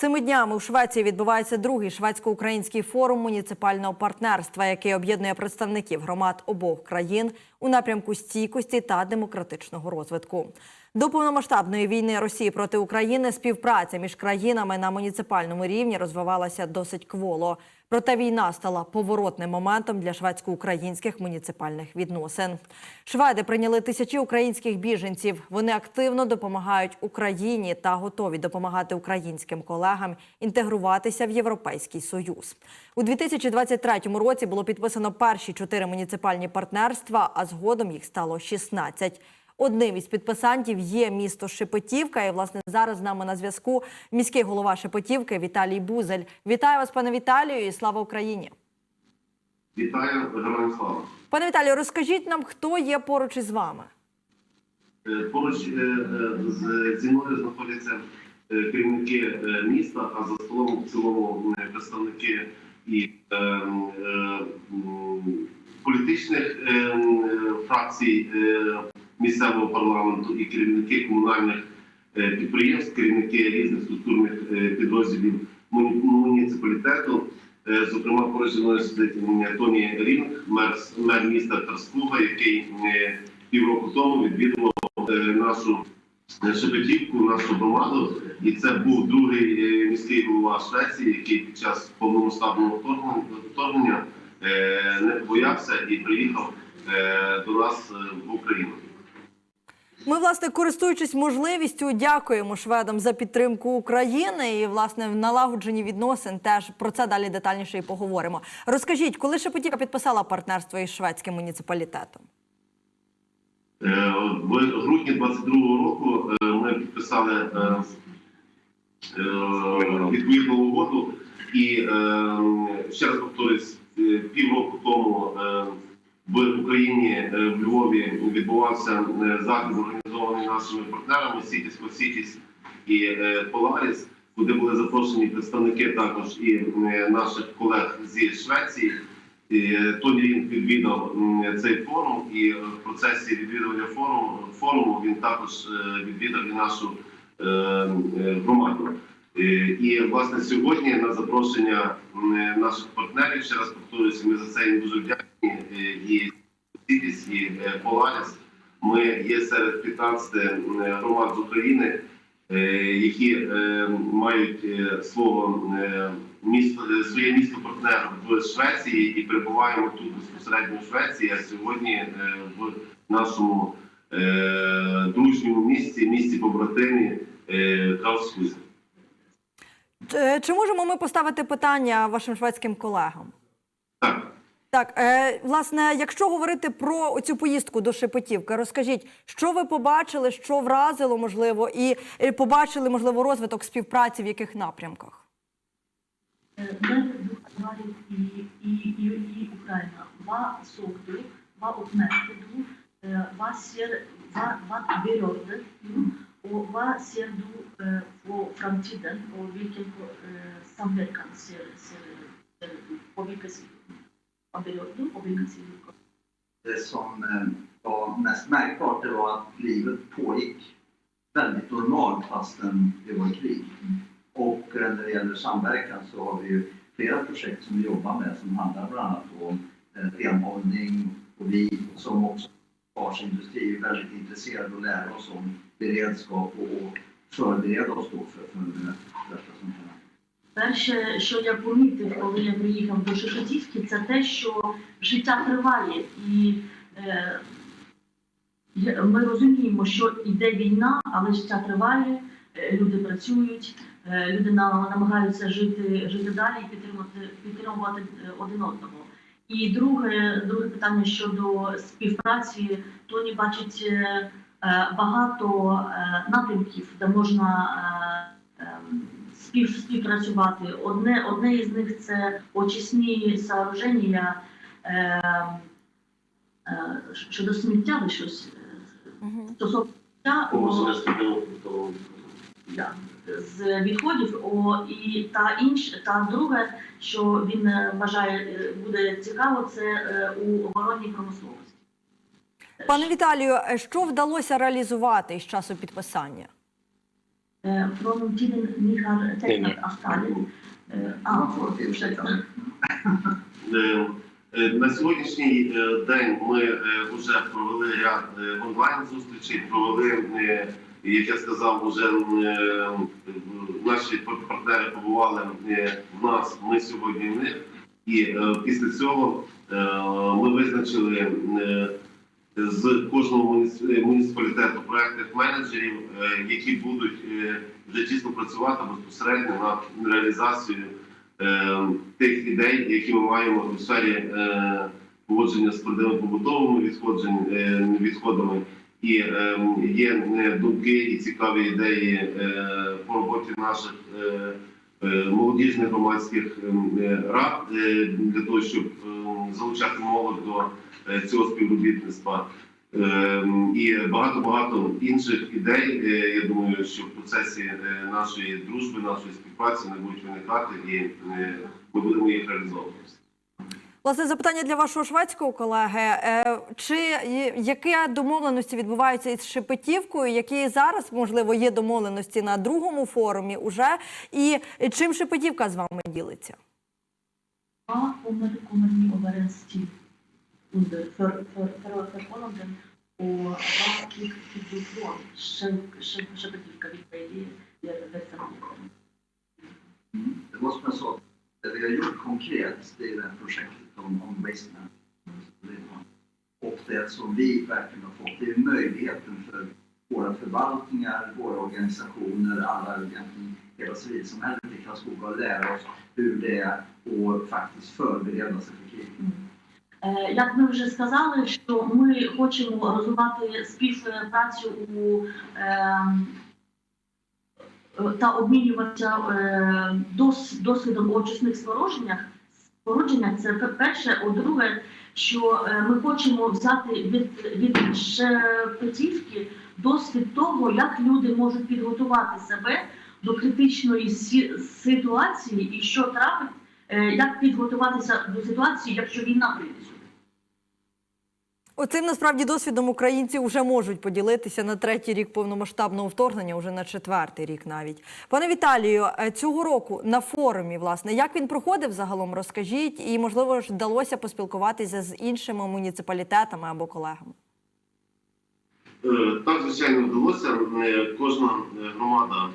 Цими днями у Швеції відбувається другий шведсько-український форум муніципального партнерства, який об'єднує представників громад обох країн у напрямку стійкості та демократичного розвитку. До повномасштабної війни Росії проти України співпраця між країнами на муніципальному рівні розвивалася досить кволо. Проте війна стала поворотним моментом для шведсько-українських муніципальних відносин. Шведи прийняли тисячі українських біженців. Вони активно допомагають Україні та готові допомагати українським колегам інтегруватися в Європейський Союз. У 2023 році було підписано перші чотири муніципальні партнерства, а згодом їх стало 16. Одним із підписантів є місто Шепетівка. І власне зараз з нами на зв'язку міський голова Шепетівки Віталій Бузель. Вітаю вас, пане Віталію, і слава Україні. Вітаю, героям слава. Пане Віталію, розкажіть нам, хто є поруч із вами. Е, Поруч е, е, з зі мною знаходяться керівники міста, а за столом в цілому представники і е, е, політичних е, фракцій е, місцевого парламенту і керівники комунальних е, підприємств, керівники різних структурних е, підрозділів муніципалітету. Е, Зокрема, поруч зі сидить Тоні Рінг, мер, мер міста Тарскуга, який півроку тому відвідував нашу Шепетівку, нашу громаду. І це був другий міський голова Швеції, який під час повномасштабного вторгнення- не боявся і приїхав до нас в Україну. Ми, власне, користуючись можливістю, дякуємо шведам за підтримку України і власне в налагодженні відносин. Теж про це далі детальніше і поговоримо. Розкажіть, коли Шепетівка підписала партнерство із шведським муніципалітетом? Е, В грудні 22-го року е, ми підписали е, відповідну угоду, і ще раз повторюсь, півроку тому в Україні е, в Львові відбувався е, захід, організований нашими партнерами Сітіс Косітіс і е, Polaris, куди були запрошені представники також і наших колег зі Швеції. І е, він відвідав цей форум, і в процесі відвідування форуму, форуму він також відвідав і нашу громаду. Е, І власне сьогодні на запрошення наших партнерів, ще раз повторюся, ми за це їм дуже вдячні. е, І Сітіс, і е, Polaris. Ми є серед 15 громад з України, е, які е, мають е, е, місто е, своє місто партнер в Швеції і перебуваємо тут безпосередньо в Швеції. А сьогодні е, в нашому е, дружньому місті, місті побратимі е, Каускузі. Е, Чи можемо ми поставити питання вашим шведським колегам? Так. Так, е, власне, якщо говорити про цю поїздку до Шепетівки, розкажіть, що ви побачили, що вразило, можливо, і е, побачили, можливо, розвиток співпраці в яких напрямках? När du har varit i, i, i, i Ukraina, vad såg du, vad uppmärkte du, eh, vad, ser, vad, vad berörde du och vad ser du eh, Eh, på framtiden och vilken eh, samverkan ser, ser, ser på vilket sätt berörde du och vilka sidor? Det som eh, var mest märkbart det var att livet pågick väldigt normalt fastän det var krig. Och när det gäller samverkan så har vi ju flera projekt som vi jobbar med som handlar bland annat om renhållning och vi som också försvarsindustri är väldigt intresserade och lära oss om beredskap och, som kan Перше, що я помітив, коли я приїхав до Шепетівки, це те, що життя триває, і е, ми розуміємо, що йде війна, але життя триває, е, люди працюють, е, люди на- намагаються жити, жити далі і підтримувати, підтримувати е, один одного. І друге, друге питання щодо співпраці, Тоні бачить багато е, напрямків, де можна е, ем, спів, співпрацювати. Одне, одне із них це очисні сооруження е, е, щодо сміття, ви щось е, Угу. стосовно сміття з відходів. О, і та інше, та друге, що він е, вважає е, буде цікаво, це е, у оборонній промисловості. Пане Віталію, е, що вдалося реалізувати із часу підписання? Eh, Man ah, får tillsätta. Е, е, На сьогоднішній е, день ми е, вже провели ряд е, онлайн зустрічей, провели, е, як я сказав, вже е, наші партнери побували е, в нас. Ми сьогодні в них. І е, після цього е, ми визначили е, з кожного муніципалітету проектних менеджерів, е, які будуть е, вже тісно працювати безпосередньо над реалізацією е, тих ідей, які ми маємо у сфері поводження з твердими побутовими відходами. І е, є думки і цікаві ідеї по роботі наших молодіжних громадських е, рад для того, щоб е, залучати молодь до цього співробітництва. Е, І багато багато інших ідей. е, Я думаю, що в процесі е, нашої дружби, нашої співпраці не будуть виникати, і е, ми будемо їх реалізовувати. Власне, запитання для вашого шведського колеги. Е, Чи є- які домовленості відбуваються із Шепетівкою? Які зараз, можливо, є домовленості на другому форумі уже? І чим Шепетівка з вами ділиться? Under för, för, för, förhållanden och vad fick fick du från Shepardivka, vilka idéer gäller verksamheten? Mm. Det var som jag sa, det vi har gjort konkret, det är det här projektet om, om management. Och det som vi verkligen har fått, det är möjligheten för våra förvaltningar, våra organisationer, alla egentligen hela civilsamhället i Karlskoga att lära oss hur det är och faktiskt förbereda sig för krig. Е, Як ми вже сказали, що ми хочемо розвивати співпрацю у ем, е, та обмінюватися е, дос, досвідом у очисних спорудженнях. Спорудження це перше. А друге, що е, ми хочемо взяти від, від Шепетівки досвід того, як люди можуть підготувати себе до критичної ситуації і що трапить, е, як підготуватися до ситуації, якщо війна прийде. Оцим насправді досвідом українці вже можуть поділитися на третій рік повномасштабного вторгнення, вже на четвертий рік навіть. Пане Віталію, е, цього року на форумі, власне, як він проходив загалом, розкажіть, і можливо ж вдалося поспілкуватися з іншими муніципалітетами або колегами. Е, Так, звичайно, вдалося. Е, Кожна громада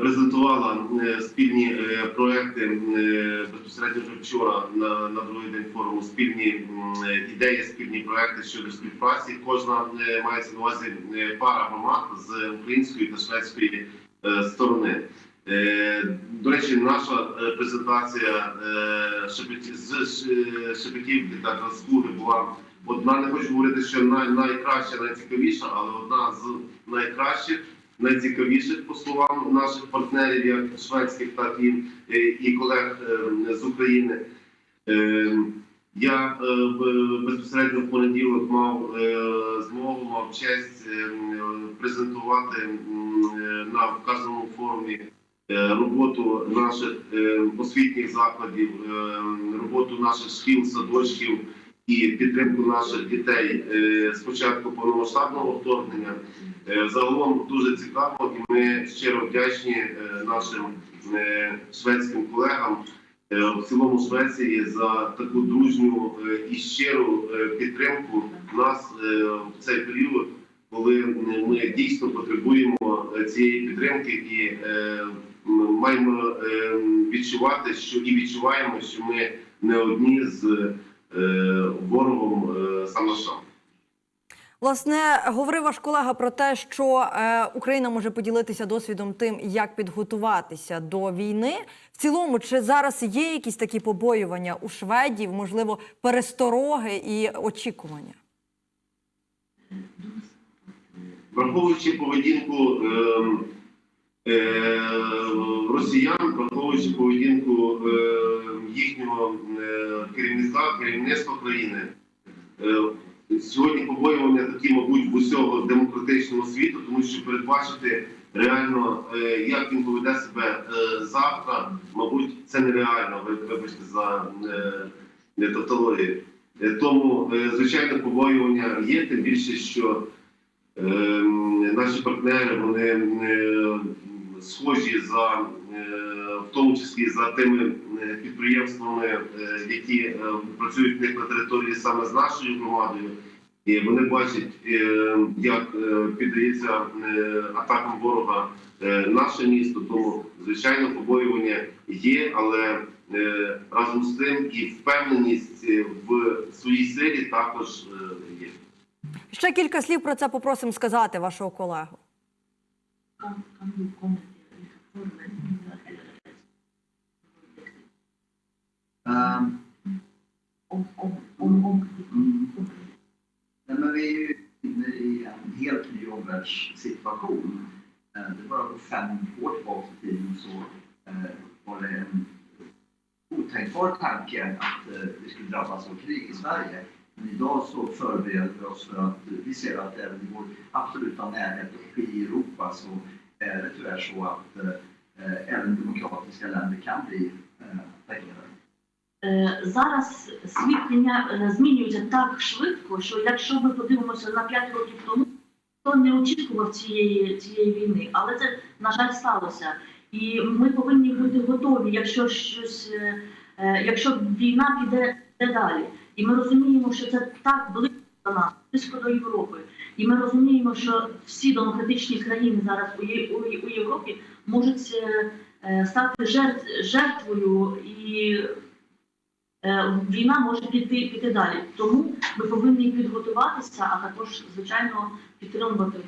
презентувала е, спільні е, проекти е, безпосередньо вже вчора на, на другий день форуму. Спільні е, ідеї, спільні проекти щодо співпраці. Кожна е, мається на увазі е, пара громад з української та шведської е, сторони. Е, До речі, наша е, презентація е, з Шепетівки та Краскуги була одна, не хочу говорити, що най, найкраща, найцікавіша, але одна з найкращих, найцікавіших по словам наших партнерів, як шведських, так і, е, і колег е, з України. Е, Я безпосередньо в понеділок мав змогу, мав честь презентувати на вказаному форумі роботу наших освітніх закладів, роботу наших шкіл, садочків і підтримку наших дітей е, з початку повномасштабного вторгнення. Е, Загалом дуже цікаво, і ми щиро вдячні е, нашим е, шведським колегам е, в цілому Швеції за таку дружню е, і щиру е, підтримку нас е, в цей період, коли ми дійсно потребуємо е, цієї підтримки і е, маємо е, відчувати, що і відчуваємо, що ми не одні з е, ворогом е, сам на сам. Власне, говорив ваш колега про те, що е, Україна може поділитися досвідом тим, як підготуватися до війни. В цілому, чи зараз є якісь такі побоювання у шведів, можливо, перестороги і очікування? Враховуючи поведінку ем, е, росіян, враховуючи поведінку е, їхнього е, керівника, керівництва країни, е, сьогодні побоювання такі, мабуть, в усього демократичного світу, тому що передбачити реально, е, як він поведе себе е, завтра, мабуть, це нереально. Ви вибачте за е, тавтологію. Е, Тому, е, звичайно, побоювання є, тим більше, що Ем, Наші партнери вони е, схожі за е, в тому числі за тими е, підприємствами, е, які працюють в них на території саме з нашою громадою. І вони бачать, як піддається атакам ворога наше місто. Тому звичайно побоювання є, але разом з тим і впевненість в своїй силі також є. Ще кілька слів про це попросимо сказати вашого колегу. Om, om, om, mm. Nej, men vi är ju inne i en helt ny omvärldssituation. Det var bara fem år tillbaka i tiden så var det en otänkbar tanke att vi skulle drabbas av krig i Sverige. Men idag så förbereder vi oss för att vi ser att även i vår absoluta närhet och i Europa så är det tyvärr så att eh, även demokratiska länder kan bli eh, attackerade. Е, Зараз світ міня- е, змінюється так швидко, що якщо ми подивимося на 5 років тому, то не очікував цієї, цієї війни, але це на жаль сталося. І ми повинні бути готові, якщо щось, е, якщо війна піде далі. І ми розуміємо, що це так близько до нас, близько до Європи. І ми розуміємо, що всі демократичні країни зараз у, у, у Європі можуть е, е, стати жертв, жертвою і е, війна може піти, піти далі. Тому ми повинні підготуватися, а також, звичайно, підтримувати.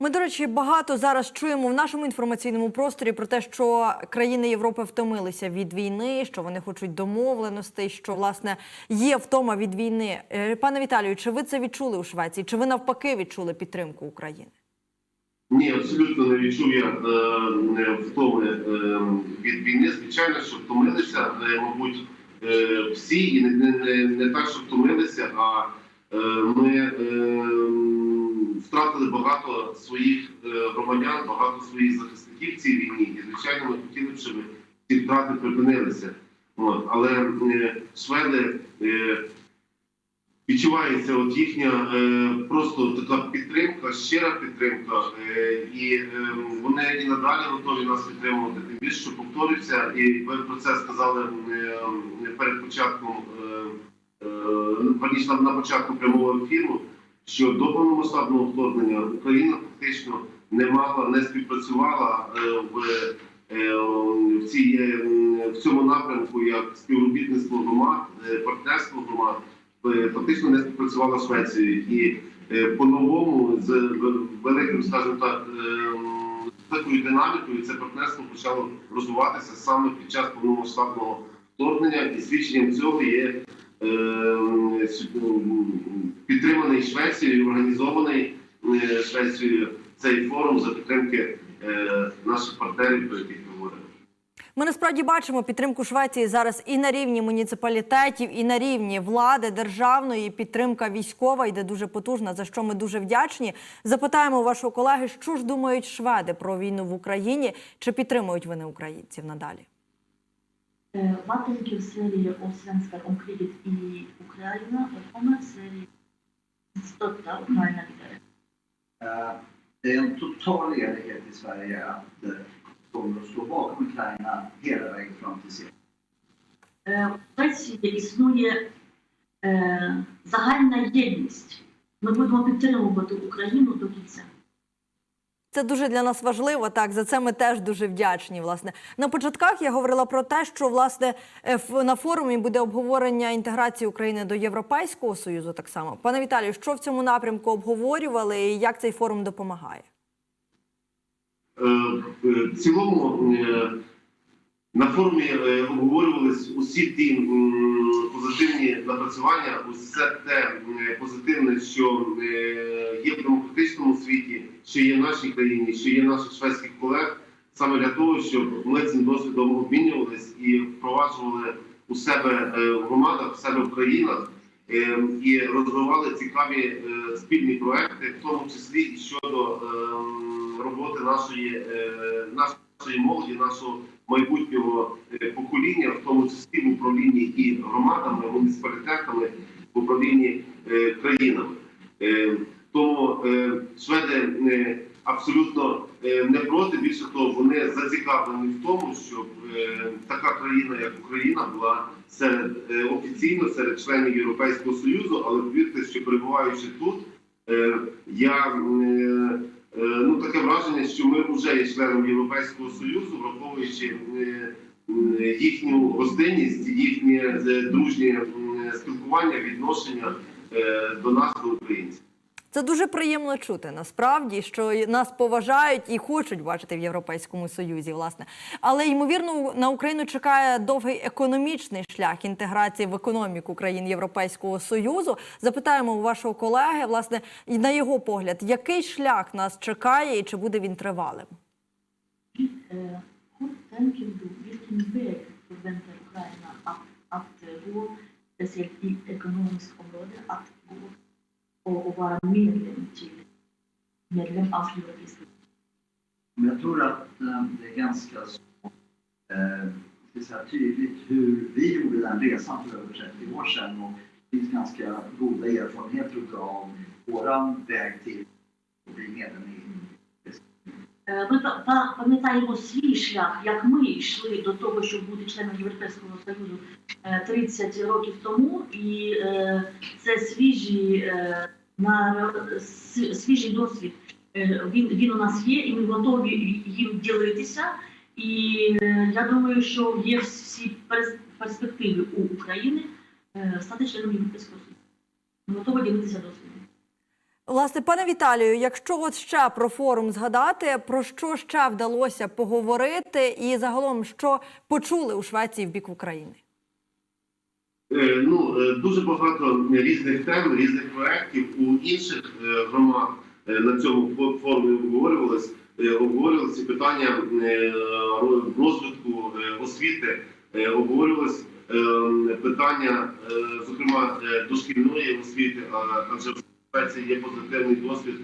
Ми, до речі, багато зараз чуємо в нашому інформаційному просторі про те, що країни Європи втомилися від війни, що вони хочуть домовленостей, що власне є втома від війни. Е, Пане Віталію, чи ви це відчули у Швеції? Чи ви навпаки відчули підтримку України? Ні, абсолютно не відчув я е, не втоми е, від війни. Звичайно, що втомилися, е, мабуть, е, всі, і не, не, не, не так, що втомилися, а е, ми е, втратили багато своїх е, громадян, багато своїх захисників цій війні. І звичайно, ми хотіли щоб ці втрати припинилися. Але шведи. Е, Відчувається от їхня е, просто така підтримка, щира підтримка, і вони і надалі готові нас підтримувати. Тим більше, що повторюється, і ви про це сказали перед початком на початку прямого ефіру, що до повномасштабного вторгнення Україна фактично не мала, не співпрацювала е, в, е, в, цій, е, в цьому напрямку як співробітництво громад, партнерство громад фактично не співпрацювала Швецією. І по-новому з великим, скажімо так, такою динамікою це партнерство почало розвиватися саме під час повномасштабного вторгнення, і свідченням цього є підтриманий Швецією, організований е, Швецією цей форум за підтримки е, наших партнерів, про яких ми говоримо. Ми насправді бачимо підтримку Швеції зараз і на рівні муніципалітетів, і на рівні влади державної підтримка військова йде дуже потужна, за що ми дуже вдячні. Запитаємо вашого колеги, що ж думають шведи про війну в Україні, чи підтримують вони українців надалі? Eh, vad tänker Sverige och svenskar om kriget i Ukraina och kommer Sverige stötta Ukraina vidare? Eh, Det är en total enighet i Sverige att eh, kommer att stå bakom Ukraina hela vägen fram till seger. Е, В Швеції існує е, загальна єдність. Ми будемо підтримувати Україну до кінця. Це дуже для нас важливо. Так за це ми теж дуже вдячні. Власне на початках я говорила про те, що власне е, на форумі буде обговорення інтеграції України до Європейського союзу. Так само, пане Віталію, що в цьому напрямку обговорювали, і як цей форум допомагає? Е, В цілому е, на форумі е, обговорювались усі ті позитивні напрацювання, усе те позитивне, що е, є в демократичному світі, що є в нашій країні, що є в наших шведських колег, саме для того, щоб ми цим досвідом обмінювались і впроваджували у себе е, в громадах, в себе в країнах. І розвивали цікаві спільні проекти, в тому числі і щодо ем, роботи нашої, нашої молоді, нашого майбутнього е, покоління, в тому числі в управлінні і громадами, муніципалітетами, в управлінні е, країнами. Е, Тому шведи абсолютно не проти. Більше того, вони зацікавлені в тому, щоб така країна, як Україна, була серед офіційно серед членів Європейського Союзу. Але повірте, що перебуваючи тут, я ну таке враження, що ми вже є членом Європейського Союзу, враховуючи е, е, їхню гостинність, їхнє е, дружнє спілкування, відношення е, до нас, до українців. Це дуже приємно чути насправді, що нас поважають і хочуть бачити в Європейському Союзі, власне. Але ймовірно, на Україну чекає довгий економічний шлях інтеграції в економіку країн Європейського Союзу. Запитаємо у вашого колеги, власне, на його погляд, який шлях нас чекає і чи буде він тривалим? Eh, Ukraina att, att eh, gå, speciellt i ekonomiskt område, att gå och, och vara medlem till medlem av Europeiska Men jag tror att eh, det är ganska så, eh, ska jag säga, tydligt hur vi gjorde den resan för över 30 år sedan och det finns ganska goda erfarenheter av våran väg till att bli medlem i EU. Е, Ми па- па- пам'ятаємо свій шлях, як ми йшли до того, щоб бути членом Європейського Союзу е, 30 років тому, і е, це свіжі, е, на, свіжий досвід. Е, Він, він у нас є, і ми готові їм ділитися. І е, я думаю, що є всі перспективи у України е, стати членом Європейського Союзу. Ми готові ділитися досвідом. Власне, пане Віталію, якщо от ще про форум згадати, про що ще вдалося поговорити, і загалом що почули у Швеції в бік України? Е, Ну, е, дуже багато різних тем, різних проєктів у інших е, громад на цьому фо- форумі обговорювалось. Е, Обговорювалися питання розвитку освіти, обговорювалось е, питання, зокрема, дошкільної освіти, адже в Швеції є позитивний досвід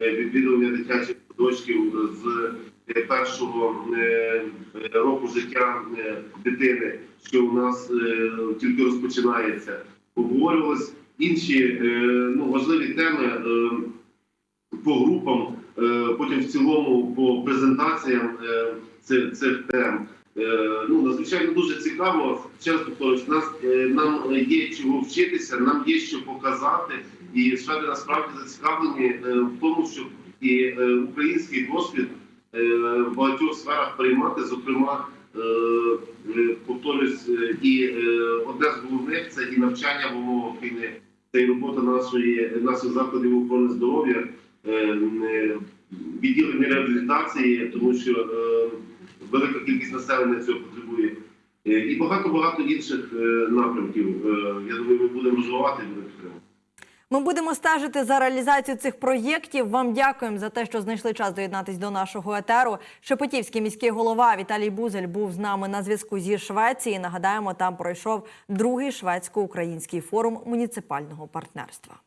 відвідування дитячих садочків з першого е, року життя е, дитини, що у нас е, тільки розпочинається. Обговорювалися інші е, ну, важливі теми е, по групам, е, потім в цілому по презентаціям е, цих, тем. Е, Ну, надзвичайно дуже цікаво. Раз повторюсь, нас е, нам є чого вчитися, нам є що показати, і шведи насправді зацікавлені е, в тому, щоб і е, український досвід е, в багатьох сферах приймати, зокрема. е, е, Повторюсь, е, і е, одне з головних це і навчання в умовах війни, це і робота нашої наших закладів охорони здоров'я, е, е, відділення реабілітації, тому що е, велика кількість населення цього потребує. Е, І багато багато інших е, напрямків. Е, Я думаю, ми будемо розвивати і будемо підтримувати. Ми будемо стежити за реалізацією цих проєктів. Вам дякуємо за те, що знайшли час доєднатись до нашого етеру. Шепетівський міський голова Віталій Бузель був з нами на зв'язку зі Швеції. Нагадаємо, там пройшов другий шведсько-український форум муніципального партнерства.